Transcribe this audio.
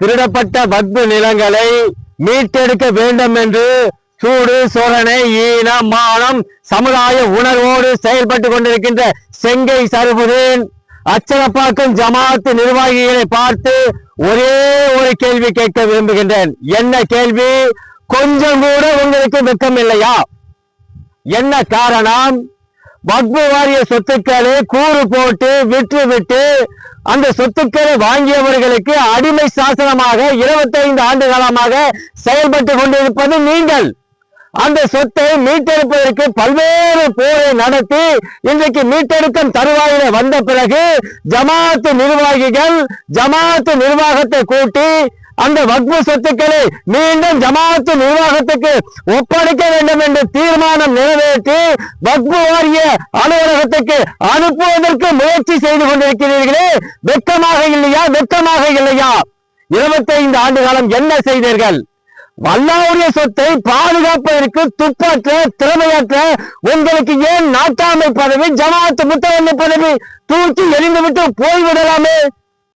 திருடப்பட்ட வக்பு நிலங்களை மீட்டெடுக்க வேண்டும் என்று சூடு சோழனை ஈன மானம் சமுதாய உணர்வோடு செயல்பட்டு கொண்டிருக்கின்ற செங்கை சருபுதீன் அச்சரப்பாக்கும் ஜமாத் நிர்வாகிகளை பார்த்து ஒரே ஒரு கேள்வி கேட்க விரும்புகின்றேன். என்ன கேள்வி? கொஞ்சம் கூட உங்களுக்கு வெக்கம் இல்லையா என்ன காரணம்? வக்பு வாரிய சொத்துக்களை கூறு போட்டு விற்று விட்டு அந்த சொத்துக்களை வாங்கியவர்களுக்கு அடிமை சாசனமாக 25 ஆண்டு காலமாக செயல்பட்டு கொண்டிருப்பது நீங்கள். அந்த சொத்தை மீட்டெடுப்பதற்கு பல்வேறு போரை நடத்தி இன்றைக்கு மீட்டெடுக்கும் தருவாயில வந்த பிறகு ஜமாத்து நிர்வாகிகள் ஜமாத்து நிர்வாகத்தை கூட்டி அந்த வக்பு சொத்துக்களை மீண்டும் ஜமாத்து நிர்வாகத்துக்கு ஒப்படைக்க வேண்டும் என்ற தீர்மானம் நிறைவேற்றி வக்பு வாரிய அலுவலகத்துக்கு அனுப்புவதற்கு முயற்சி செய்து கொண்டிருக்கிறீர்களே. வெட்கமாக இல்லையா? வெட்கமாக இல்லையா? 25 ஆண்டு காலம் என்ன செய்தீர்கள்? வல்லாவுடைய சொத்தை பாதுகாப்பதற்கு துப்பாற்ற திறமையாற்ற உங்களுக்கு ஏன் நாட்டாமை பதவி ஜமாத்து முத்தவண்ண பதவி தூக்கி எரிந்துவிட்டு போய்விடலாமே?